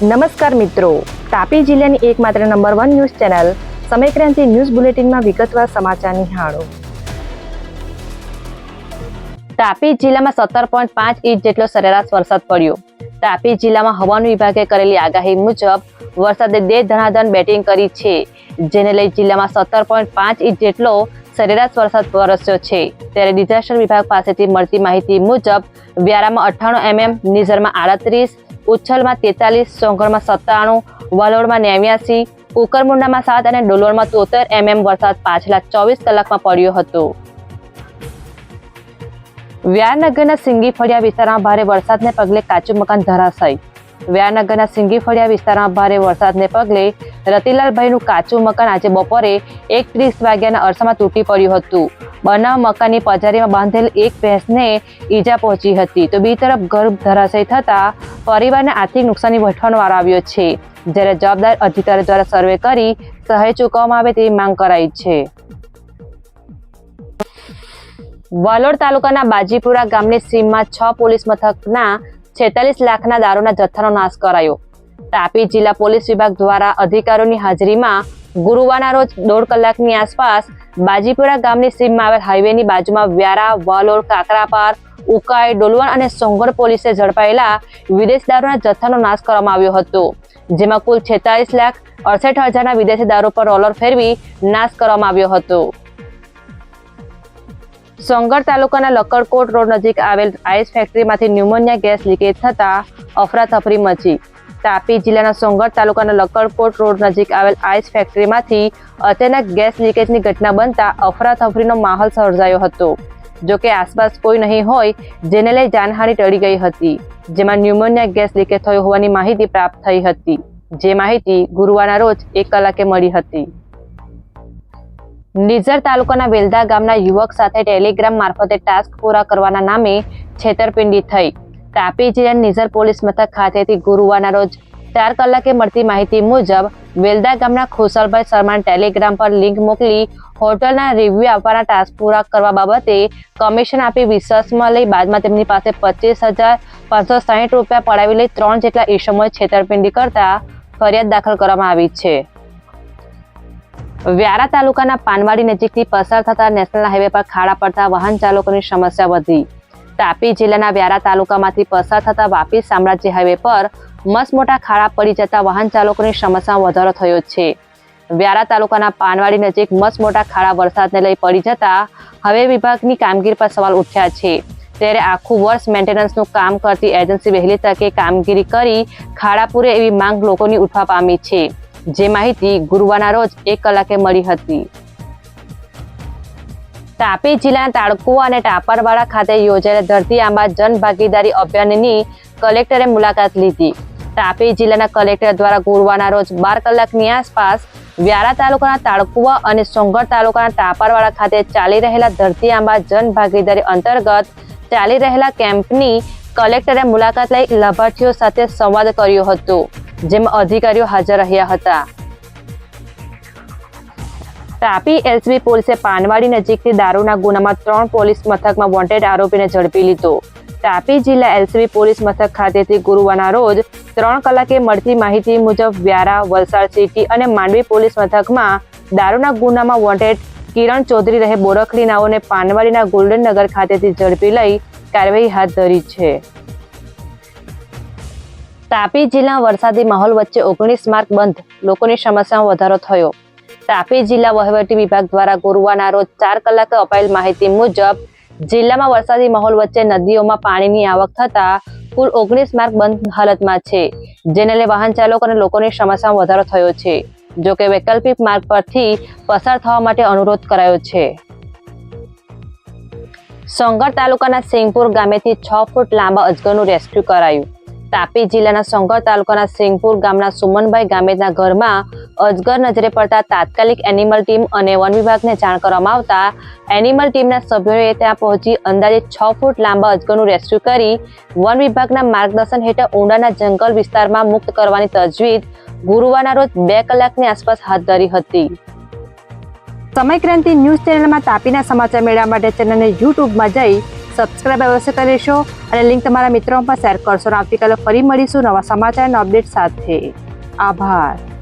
નમસ્કાર મિત્રો. તાપી જિલ્લાની એકમાત્ર number one news channel Samaykranti news બુલેટિનમાં વિગતવાર સમાચાર નિહાળો. તાપી જિલ્લામાં સત્તર પોઈન્ટ પાંચ ઇંચ જેટલો સરેરાશ વરસાદ પડ્યો. તાપી જિલ્લામાં હવામાન વિભાગે કરેલી આગાહી મુજબ, વરસાદે દે ધનાધન બેટિંગ કરી છે, જેને લઈ જિલ્લામાં સત્તર પોઈન્ટ પાંચ ઇંચ જેટલો સરેરાશ વરસાદ વરસ્યો છે. ત્યારે ડિઝાસ્ટર વિભાગ પાસેથી મળતી માહિતી મુજબ, વ્યારામાં અઠ્ઠાણું એમએમ, નિઝરમાં આડત્રીસ ઉચ્છલમાં તેતાલીસ સોંગણમાં સત્તાણું, વલોડમાં નેવ્યાસી, કુકરમુંડામાં સાત અને ડોલોડમાં તોતેર એમએમ વરસાદ પાછલા ચોવીસ કલાકમાં પડ્યો હતો. વ્યારનગરના સિંગી ફળિયા વિસ્તારમાં ભારે વરસાદને પગલે કાચું મકાન ધરાશાય. વ્યારનગરના સિંગી ફળિયા વિસ્તારમાં ભારે વરસાદને પગલે રતિલાલભાઈનું કાચું મકાન આજે બપોરે એક ત્રીસ વાગ્યાના અરસામાં તૂટી પડ્યું હતું. બનાવ મકાનની પજારીમાં બાંધેલ એક ભેંસને ઈજા પહોંચી હતી. તો બી તરફ ઘર ધરાશય થતા પરિવારને આર્થિક નુકસાની વઠવાનો વારો આવ્યો છે. જ્યારે જવાબદાર અધિકારી દ્વારા સર્વે કરી સહાય ચૂકવવામાં આવે તેવી માંગ કરાઈ છે. વાલોડ તાલુકાના બાજીપુરા ગામની સીમમાં છ પોલીસ મથકના છેતાલીસ લાખના દારૂના જથ્થાનો નાશ કરાયો. તાપી જિલ્લા પોલીસ વિભાગ દ્વારા અધિકારીઓની હાજરીમાં ગુરુવારના રોજ દોઢ કલાકની આસપાસ બાજીપુરા ગામની સીમમાં આવેલ હાઈવેની બાજુમાં વ્યારા વાલોર કાકરાપાર ઉકાઈ, ડોલવણ અને સોંગર પોલીસે ઝડપાયેલા વિદેશ દારૂના જથ્થાનો નાશ કરવામાં આવ્યો હતો, જેમાં કુલ છેતાલીસ લાખ અડસઠ હજારના વિદેશી દારૂ પર રોલર ફેરવી નાશ કરવામાં આવ્યો હતો. સોંગર તાલુકાના લક્કડકોટ રોડ નજીક આવેલ આઈસ ફેક્ટરીમાંથી ન્યુમોનિયા ગેસ લીકેજ થતા અફરાતફરી મચી. તાપી જિલ્લાના સોંગઢ તાલુકાના લક્કડકોટ રોડ નજીક આવેલ આઈસ ફેક્ટરીમાંથી અચાનક ગેસ લીકેજની ઘટના બનતા અફરાતફરીનો માહોલ સર્જાયો હતો. જો કે આસપાસ કોઈ નહીં હોય જેને લઈ જાનહાનિ ટળી ગઈ હતી, જેમાં ન્યુમોનિયા ગેસ લીકેજ થયો હોવાની માહિતી પ્રાપ્ત થઈ હતી, જે માહિતી ગુરુવારના રોજ એક કલાકે મળી હતી. નિઝર તાલુકાના વેલદા ગામના યુવક સાથે ટેલિગ્રામ મારફતે ટાસ્ક પૂરા કરવાના નામે છેતરપિંડી થઈ તાપી જિલ્લાના નિઝર પોલીસ મથક ખાતેથી ગુરુવારના રોજ ચાર કલાકે મળતી માહિતી મુજબ વેલદા ગામના ખુશલભાઈ શર્માને ટેલિગ્રામ પર લિંક મોકલી હોટલના રિવ્યુ આપવાના ટાસ્ક પૂરા કરવા બાબતે કમિશન આપી વિશ્વાસમાં લઈ બાદમાં તેમની પાસે પચીસ હજાર પાંચસો સાહીઠ રૂપિયા પડાવી લઈ ત્રણ જેટલા ઈસમોએ છેતરપિંડી કરતા ફરિયાદ દાખલ કરવામાં આવી છે. વ્યારા તાલુકાના પાનવાડી નજીકથી પસાર થતા નેશનલ હાઈવે પર ખાડા પડતા વાહન ચાલકોની સમસ્યા વધી. તાપી જિલ્લાના વ્યારા તાલુકામાંથી પસાર થતા વાપી સામ્રાજ્ય હાઈવે પર મસ્ત મોટા ખાડા પડી જતા વાહન ચાલકોની સમસ્યામાં વધારો થયો છે. વ્યારા તાલુકાના પાનવાડી નજીક મસમોટા ખાડા વરસાદને લઈ પડી જતા હવે વિભાગની કામગીરી પર સવાલ ઉઠ્યા છે. ત્યારે આખું વર્ષ મેન્ટેનન્સનું કામ કરતી એજન્સી વહેલી તકે કામગીરી કરી ખાડા પૂરે એવી માંગ લોકોની ઉઠવા પામી છે. જે માહિતી ગુરુવારના રોજ એક કલાકે મળી હતી. તાપી જિલ્લાના તાળકુવા અને ટાપરવાડા ખાતે યોજાયેલ ધરતી આંબા જન ભાગીદારી અભિયાનની કલેક્ટરે મુલાકાત લીધી. તાપી જિલ્લાના કલેક્ટર દ્વારા ગુરુવારના રોજ બાર કલાકની આસપાસ વ્યારા તાલુકાના તાળકુવા અને સોંગર તાલુકાના ટાપરવાડા ખાતે ચાલી રહેલા ધરતી આંબા જન ભાગીદારી અંતર્ગત ચાલી રહેલા કેમ્પની કલેક્ટરે મુલાકાત લઈ લાભાર્થીઓ સાથે સંવાદ કર્યો હતો, જેમાં અધિકારીઓ હાજર રહ્યા હતા. તાપી એલસીબી પોલીસે પાનવાડી નજીકથી દારૂના ગુનામાં ત્રણ પોલીસ મથકમાં વોન્ટેડ આરોપીને ઝડપી લીધો. તાપી જિલ્લા એલસીબી પોલીસ મથક ખાતેથી ગુરુવારના રોજ ત્રણ કલાકે મળતી માહિતી મુજબ વ્યારા, વલસાડ સિટી અને માંડવી પોલીસ મથકમાં દારૂના ગુનામાં વોન્ટેડ કિરણ ચૌધરી રહે બોરખડી નાઓને પાનવાડીના ગોલ્ડન નગર ખાતેથી ઝડપી લઈ કાર્યવાહી હાથ ધરી છે. તાપી જિલ્લા વરસાદી માહોલ વચ્ચે ઓગણીસ માર્ક બંધ. લોકોની સમસ્યામાં વધારો થયો. તાપી જિલ્લા વહીવટી વિભાગ દ્વારા ગુરુવારના રોજ ચાર કલાકે અપાયેલ માહિતી મુજબ જિલ્લામાં વરસાદી માહોલ વચ્ચે નદીઓમાં પાણીની આવક થતા કુલ ઓગણીસ માર્ગ બંધ હાલતમાં છે, જેને લઈ વાહન ચાલકો અને લોકોની સમસ્યામાં વધારો થયો છે, જો કે વૈકલ્પિક માર્ગ પરથી પસાર થવા માટે અનુરોધ કરાયો છે. સોંગર તાલુકાના સિંગપુર ગામેથી છ ફૂટ લાંબા અજગરનું રેસ્ક્યુ કરાયું. તાપી જિલ્લાના સોંગર તાલુકાના સિંગપુર ગામના સુમનભાઈ ગામેતના ઘરમાં અજગર નજરે પડતા તાત્કાલિક એનિમલ ટીમ અને વન વિભાગને જાણ કરવામાં આવતા એનિમલ ટીમના સભ્યોએ ત્યાં પહોંચી અંદાજે છ ફૂટ લાંબા અજગરનું રેસ્ક્યુ કરી વન વિભાગના માર્ગદર્શન હેઠળ ઊંડાના જંગલ વિસ્તારમાં મુક્ત કરવાની તજવીજ ગુરુવારના રોજ બે કલાકની આસપાસ હાથ ધરી હતી. સમયક્રાંતિ ન્યૂઝ ચેનલમાં તાપીના સમાચાર મેળવવા માટે ચેનલને યુટ્યુબમાં જઈ સબસ્ક્રાઇબ અવશ્ય કરી લેશો અને લિંક તમારા મિત્રોમાં શેર કરશો. આવતીકાલે ફરી મળીશું નવા સમાચાર અને અપડેટ સાથે. આભાર.